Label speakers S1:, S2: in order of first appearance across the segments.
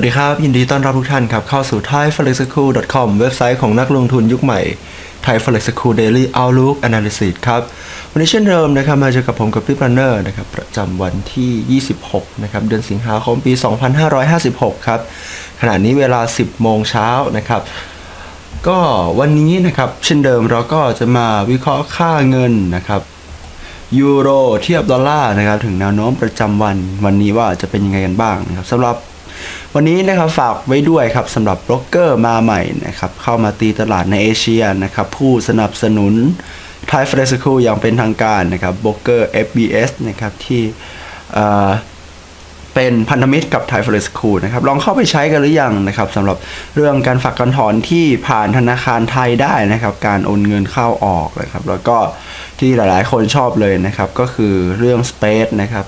S1: วัสดีครับ ยินดีต้อนรับทุกท่านครับ เข้าสู่ thaiflexschool.com เว็บไซต์ของนักลงทุนยุคใหม่ Thai Flex School Daily Outlook Analysis ครับ วันนี้เช่นเดิมนะครับ มาเจอกับผมกับพี่ปันเนอร์นะครับ ประจำวันที่ 26 นะครับ เดือนสิงหาคมปี 2556 ครับ ขณะนี้เวลา 10 โมงเช้านะครับ ก็วันนี้นะครับ เช่นเดิมเราก็จะมาวิเคราะห์ค่าเงินนะครับยูโรเทียบดอลลาร์นะครับถึงแนวโน้มประจำวันวันนี้ว่าจะเป็นยังไงกันบ้างนะครับสำหรับ วันนี้นะครับฝากไว้ด้วยครับสำหรับโบรกเกอร์มาใหม่นะครับเข้ามาตีตลาดในเอเชียนะครับผู้สนับสนุนไทยเฟรสคูอย่างเป็นทางการนะครับโบรกเกอร์ FBS นะครับที่ เป็นพันธมิตรกับ Thai Forest School นะครับลองเข้าไปใช้กันหรือยังนะครับสำหรับเรื่องการฝากการถอนที่ผ่านธนาคารไทยได้นะครับ การโอนเงินเข้าออกนะครับ แล้วก็ที่หลายๆ คนชอบเลยนะครับ ก็คือเรื่อง Space นะครับ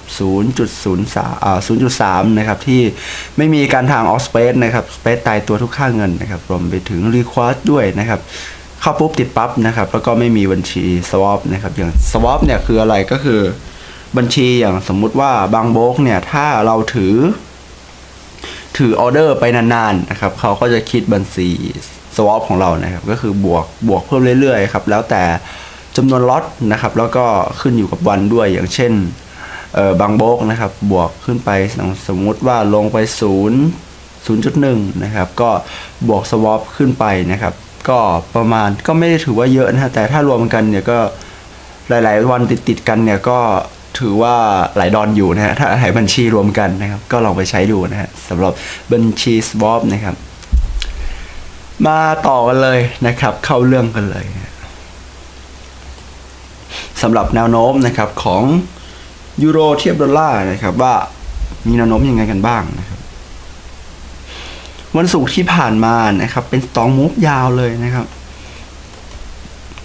S1: 0.03อ่า0.3 นะครับ ที่ไม่มีการทางออฟ Space นะครับ Space ตายตัวทุกค่าเงินนะครับรวมไปถึง Request ด้วยนะครับเข้าปุ๊บติดปั๊บนะครับ แล้วก็ไม่มีบัญชี swap นะครับอย่าง swap เนี่ยคืออะไรก็คือ บัญชีอย่างสมมุติว่าบางโบกเนี่ยถ้าเราถือ ถือออเดอร์ไปนานๆนะครับเขาก็จะคิดบัญชีสวอปของเรานะครับก็คือบวกบวกเพิ่มเรื่อยๆครับแล้วแต่จำนวนล็อตนะครับแล้วก็ขึ้นอยู่กับวันด้วยอย่างเช่นเออบางโบกนะครับบวกขึ้นไปสมมุติว่าลงไป 0 0.1 นะครับ ก็บวกสวอปขึ้นไปนะครับ ก็ประมาณก็ไม่ได้ถือว่าเยอะนะฮะแต่ถ้ารวมกันเนี่ยก็หลาย ๆ วันติดๆกันเนี่ยก็ ถือว่าหลายดอนอยู่นะฮะถ้าหายบัญชีรวมกันนะครับ ก็ลองไปใช้ดูนะฮะสำหรับบัญชี swap นะครับ มาต่อกันเลยนะครับ เข้าเรื่องกันเลยสำหรับแนวโน้มนะครับของยูโรเทียบดอลลาร์นะครับ ว่ามีแนวโน้มยังไงกันบ้างนะครับ วันศุกร์ที่ผ่านมานะครับ เป็นสตองมูฟยาวเลยนะครับ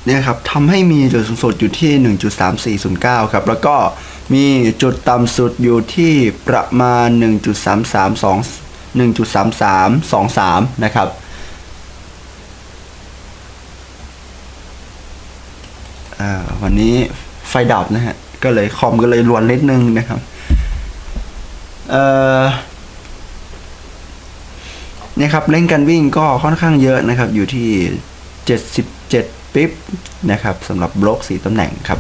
S1: เนี่ยครับทำให้มีจุดสูงสุดอยู่ที่ 1.3409 ครับ แล้วก็มีจุดต่ำสุดอยู่ที่ประมาณ 1.332 1.3323 นะครับวันนี้ไฟดับนะฮะ ก็เลยคอมก็เลยรวนนิดนึงนะครับ เอ่อเนี่ยครับเล่นกันวิ่งก็ค่อนข้างเยอะนะครับ อยู่ที่ 77 ปิ๊บนะครับสำหรับบล็อกสีตำแหน่งครับ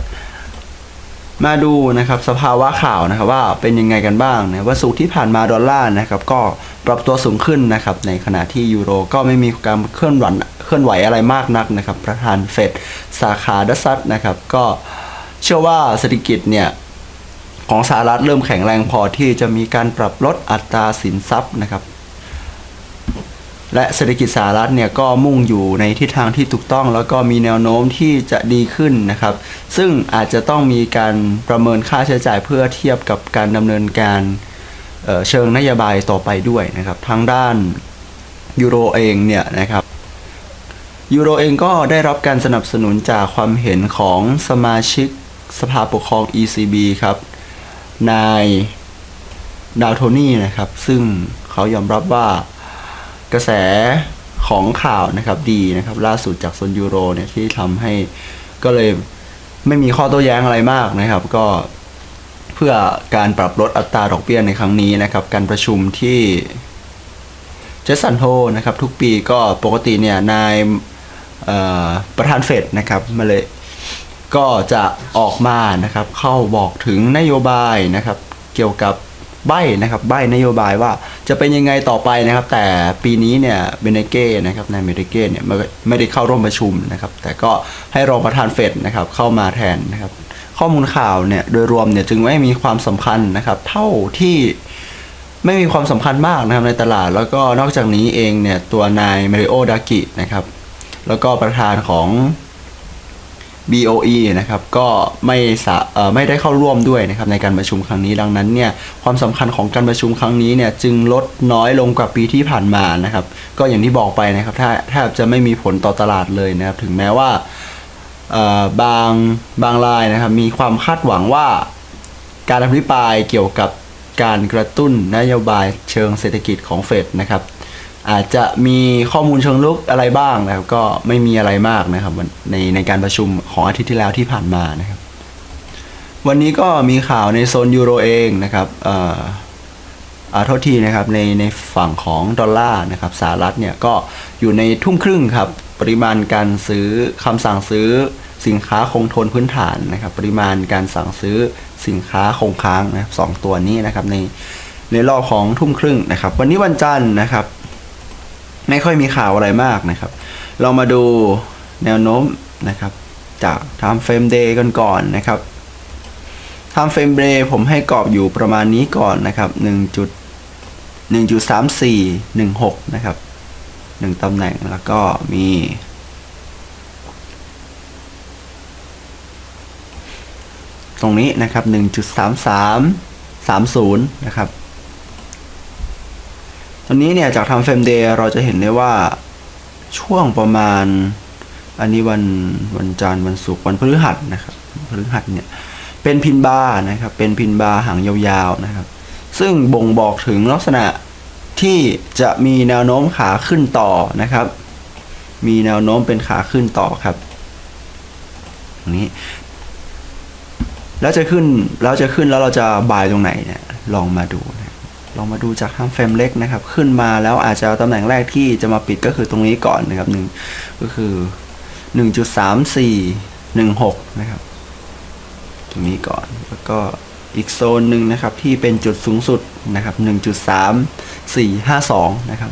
S1: มาดูนะครับสภาวะข่าวนะครับว่าเป็นยังไงกันบ้างนะว่าสุกร์ที่ผ่านมาดอลลาร์นะครับก็ปรับตัวสูงขึ้นนะครับในขณะที่ยูโรก็ไม่มีการเคลื่อนไหวเคลื่อนไหวอะไรมากนักนะครับประธานเฟดสาขาดัชซัตนะครับก็เชื่อว่าเศรษฐกิจเนี่ยของสหรัฐเริ่มแข็งแรงพอที่จะมีการปรับลดอัตราสินทรัพย์นะครับ และเศรษฐกิจสหรัฐเนี่ยก็มุ่งอยู่ในทิศทางที่ถูกต้อง แล้วก็มีแนวโน้มที่จะดีขึ้นนะครับ ซึ่งอาจจะต้องมีการประเมินค่าใช้จ่ายเพื่อเทียบกับการดำเนินการเเชิงนโยบายต่อไปด้วยนะครับทางด้านยูโรเองเนี่ยนะครับยูโรเองก็ได้รับการสนับสนุนจากความเห็นของสมาชิกสภาปกครอง ECB ครับ นายดาวโทนี่นะครับ ซึ่งเขายอมรับว่า กระแสของข่าวนะครับดีนะครับล่าสุดจากโซนยูโรเนี่ยที่ทำให้ก็เลยไม่มีข้อโต้แย้งอะไรมากนะครับ ก็เพื่อการปรับลดอัตราดอกเบี้ยในครั้งนี้นะครับ การประชุมที่เจสันโฮนะครับทุกปีก็ปกติเนี่ยนายประธานเฟดนะครับมาเลยก็จะออกมานะครับเข้าบอกถึงนโยบายนะครับ เกี่ยวกับ ใบนะครับใบนโยบายว่าจะเป็นยังไงต่อไปนะครับ แต่ปีนี้เนี่ยเบเนเก้นะครับนายเบเนเก้เนี่ยไม่ได้เข้าร่วมประชุมนะครับ แต่ก็ให้รองประธานเฟดนะครับเข้ามาแทนนะครับ ข้อมูลข่าวเนี่ยโดยรวมเนี่ยจึงไม่มีความสำคัญนะครับ เท่าที่ไม่มีความสำคัญมากนะครับในตลาด แล้วก็นอกจากนี้เองเนี่ยตัวนายมาริโอดากินะครับแล้วก็ประธานของ BOE นะครับก็ไม่สไม่ได้เข้าร่วมด้วยนะครับในการประชุมครั้งนี้ดังนั้นเนี่ยความสำคัญของการประชุมครั้งนี้เนี่ยจึงลดน้อยลงกว่าปีที่ผ่านมานะครับก็อย่างที่บอกไปนะครับถ้าแทบจะไม่มีผลต่อตลาดเลยนะครับถึงแม้ว่าบางบางรายนะครับมีความคาดหวังว่าการอภิปรายเกี่ยวกับการกระตุ้นนโยบายเชิงเศรษฐกิจของเฟดนะครับ อาจจะมีข้อมูลเชิงลึกอะไรบ้างนะครับ ก็ไม่มีอะไรมากนะครับในในการประชุมของอาทิตย์ที่แล้วที่ผ่านมานะครับ วันนี้ก็มีข่าวในโซนยูโรเองนะครับเอ่าโทษทีนะครับในในฝั่งของดอลลาร์นะครับสหรัฐเนี่ยก็อยู่ในทุ่มครึ่งครับ ปริมาณการซื้อคำสั่งซื้อสินค้าคงทนพื้นฐานนะครับ ปริมาณการสั่งซื้อสินค้าคงค้างนะครับสองตัวนี้นะครับในในรอบของทุ่มครึ่งนะครับ วันนี้วันจันทร์นะครับ ไม่ค่อยมีข่าวอะไรมากนะครับ เรามาดูแนวโน้มนะครับ จาก time frame day กันก่อนนะครับ time frame day ผมให้กรอบอยู่ประมาณนี้ก่อนนะครับ1จุด1.3416 นะครับ 1 ตำแหน่งแล้วก็มีตรงนี้นะครับ 1.3330 นะครับ ตอนนี้เนี่ยจากทำเฟรมเดย์เราจะเห็นได้ว่าช่วงประมาณ อันนี้วันวันจันทร์วันศุกร์วันพฤหัสนะครับพฤหัสเนี่ยเป็นพินบาร์นะครับ เป็นพินบาร์หางยาวๆนะครับ ซึ่งบ่งบอกถึงลักษณะที่จะมีแนวโน้มขาขึ้นต่อนะครับ มีแนวโน้มเป็นขาขึ้นต่อครับตรงนี้ แล้วจะขึ้นแล้วจะขึ้นแล้วเราจะบายตรงไหนเนี่ยลองมาดูนะ ลองมาดูจากทางเฟรมเล็กนะครับ ขึ้นมาแล้วอาจจะตำแหน่งแรกที่จะมาปิดก็คือตรงนี้ก่อนนะครับหนึ่งก็คือหนึ่งจุดสามสี่หนึ่งหกนะครับ ตรงนี้ก่อนแล้วก็อีกโซนหนึ่งนะครับที่เป็นจุดสูงสุดนะครับหนึ่งจุดสามสี่ห้าสองนะครับ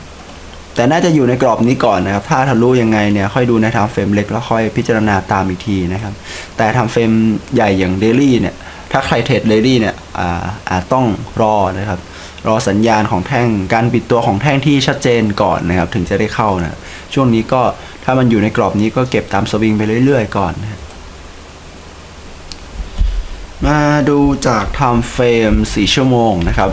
S1: แต่น่าจะอยู่ในกรอบนี้ก่อนนะครับ ถ้าทะลุยังไงเนี่ยค่อยดูในทำเฟรมเล็กแล้วค่อยพิจารณาตามอีกทีนะครับ แต่ทำเฟรมใหญ่อย่างเดลี่เนี่ย ถ้าใครเทรดเดลี่เนี่ยอ่าอาจต้องรอนะครับ รอสัญญาณของแท่งการปิดตัวของแท่งที่ชัดเจนก่อนนะครับ ถึงจะได้เข้านะช่วงนี้ก็ถ้ามันอยู่ในกรอบนี้ก็เก็บตามสวิงไปเรื่อยๆ ก่อนนะมาดูจากไทม์เฟรม4 ชั่วโมงนะครับ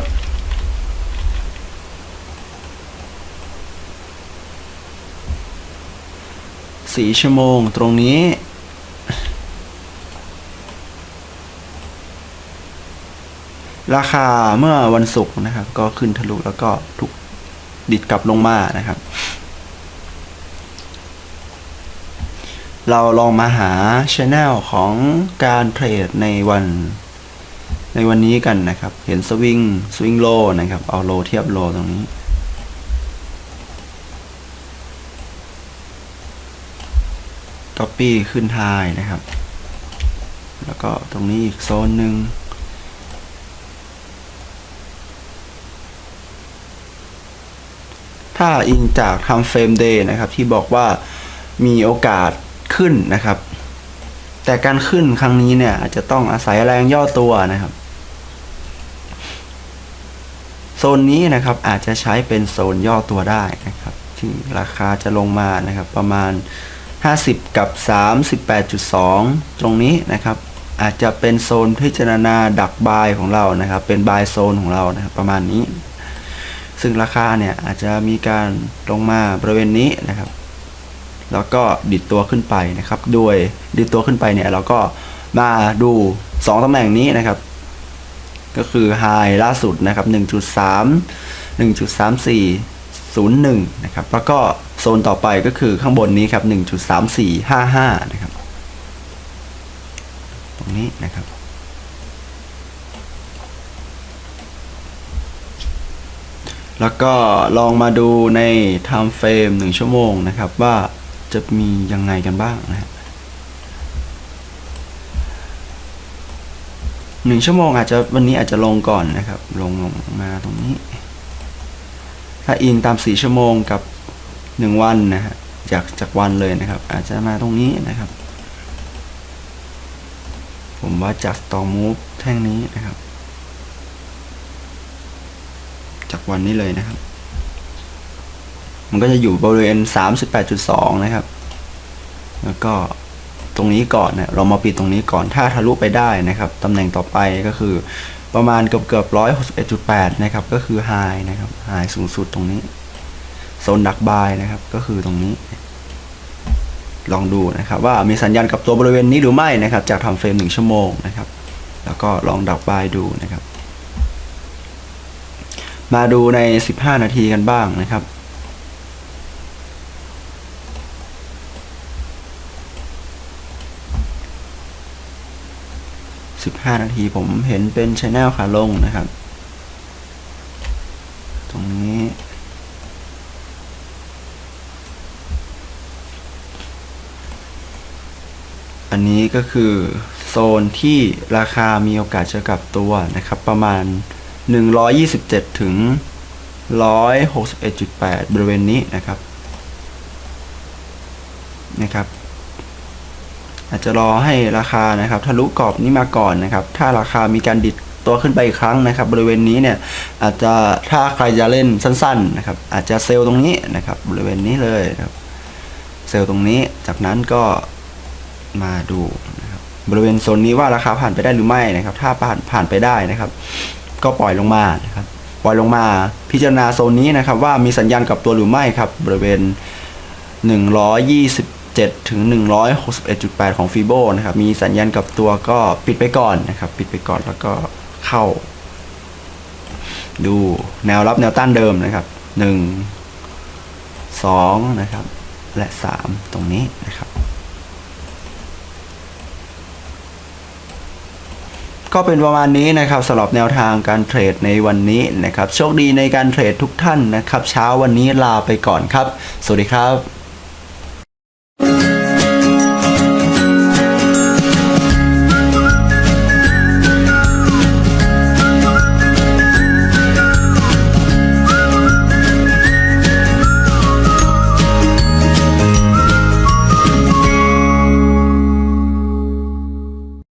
S1: สี่ชั่วโมงตรงนี้ ราคาเมื่อวันศุกร์นะครับ ก็ขึ้นทะลุแล้วก็ถูกดิดกลับลงมานะครับ เราลองมาหาช n e l ของการเทรดในวันในวันนี้กันนะครับ เห็นสวิงสวิงโลนะครับ เอาโลเทียบโลตรงนี้ Copy ขึ้นไฮนะครับ แล้วก็ตรงนี้อีกโซนหนึ่ง ถ้าอิงจากทำเฟรมเดย์นะครับ ที่บอกว่ามีโอกาสขึ้นนะครับ แต่การขึ้นครั้งนี้เนี่ยอาจจะต้องอาศัยแรงย่อตัวนะครับ โซนนี้นะครับอาจจะใช้เป็นโซนย่อตัวได้นะครับ ที่ราคาจะลงมานะครับ ประมาณ 50 กับ 38.2 ตรงนี้นะครับ อาจจะเป็นโซนพิจารณาดักบายของเรานะครับ เป็นบายโซนของเรานะครับประมาณนี้ ซึ่งราคาเนี่ยอาจจะมีการลงมาบริเวณนี้นะครับ แล้วก็ดิดตัวขึ้นไปนะครับ โดยดิดตัวขึ้นไปเนี่ยเราก็มาดู 2 ตำแหน่งนี้นะครับ ก็คือไฮล่าสุดนะครับ 1.3 1.34 01 นะครับ แล้วก็โซนต่อไปก็คือข้างบนนี้ครับ 1.3455 นะครับ ตรงนี้นะครับ แล้วก็ลองมาดูใน time frame 1 ชั่วโมงนะครับ ว่าจะมียังไงกันบ้างนะฮะหนึ่งชั่วโมงอาจจะวันนี้อาจจะลงก่อนนะครับ ลงลงมาตรงนี้ ถ้าอิงตามสี่ชั่วโมงกับหนึ่งวันนะฮะจากจากวันเลยนะครับ อาจจะมาตรงนี้นะครับ ผมว่าจาก store move แท่งนี้นะครับ จากวันนี้เลยนะครับ มันก็จะอยู่บริเวณ 38.2 นะครับ แล้วก็ตรงนี้ก่อนเนี่ยเรามาปิดตรงนี้ก่อนถ้าทะลุไปได้นะครับตำแหน่งต่อไปก็คือประมาณเกือบเกือบร้อยหกสิบเอ็ดจุดแปดนะครับ ก็คือไฮนะครับไฮสูงสุดตรงนี้โซนดักบายนะครับ ก็คือตรงนี้ ลองดูนะครับ ว่ามีสัญญาณกับตัวบริเวณนี้หรือไม่นะครับ จากทำเฟรมหนึ่งชั่วโมงนะครับ แล้วก็ลองดักบายดูนะครับ มาดูใน 15 นาทีกันบ้างนะครับ 15 นาทีผมเห็นเป็นชแนลขาลงนะครับ ตรงนี้ อันนี้ก็คือโซนที่ราคามีโอกาสจะกลับตัวนะครับ ประมาณ 127 ถึง 161.8 บริเวณนี้นะครับนะครับ อาจจะรอให้ราคานะครับทะลุกรอบนี้มาก่อนนะครับ ถ้าราคามีการดิดตัวขึ้นไปอีกครั้งนะครับ บริเวณนี้เนี่ยอาจจะถ้าใครจะเล่นสั้น ๆนะครับ อาจจะเซลล์ตรงนี้นะครับ บริเวณนี้เลยนะครับ เซลล์ตรงนี้จากนั้นก็มาดูนะครับบริเวณโซนนี้ว่าราคาผ่านไปได้หรือไม่นะครับ ถ้าผ่านผ่านไปได้นะครับ ก็ปล่อยลงมานะครับปล่อยลงมาพิจารณาโซนนี้นะครับ ว่ามีสัญญาณกับตัวหรือไม่ครับ บริเวณ 127ถึง161.8 ของฟีโบนะครับ มีสัญญาณกับตัวก็ปิดไปก่อนนะครับ ปิดไปก่อนแล้วก็เข้า ดูแนวรับแนวต้านเดิมนะครับ 1 2 นะครับ และ 3 ตรงนี้นะครับ ก็เป็นประมาณนี้นะครับสำหรับแนวทางการเทรดในวันนี้นะครับ โชคดีในการเทรดทุกท่านนะครับ เช้าวันนี้ลาไปก่อนครับ สวัสดีครับ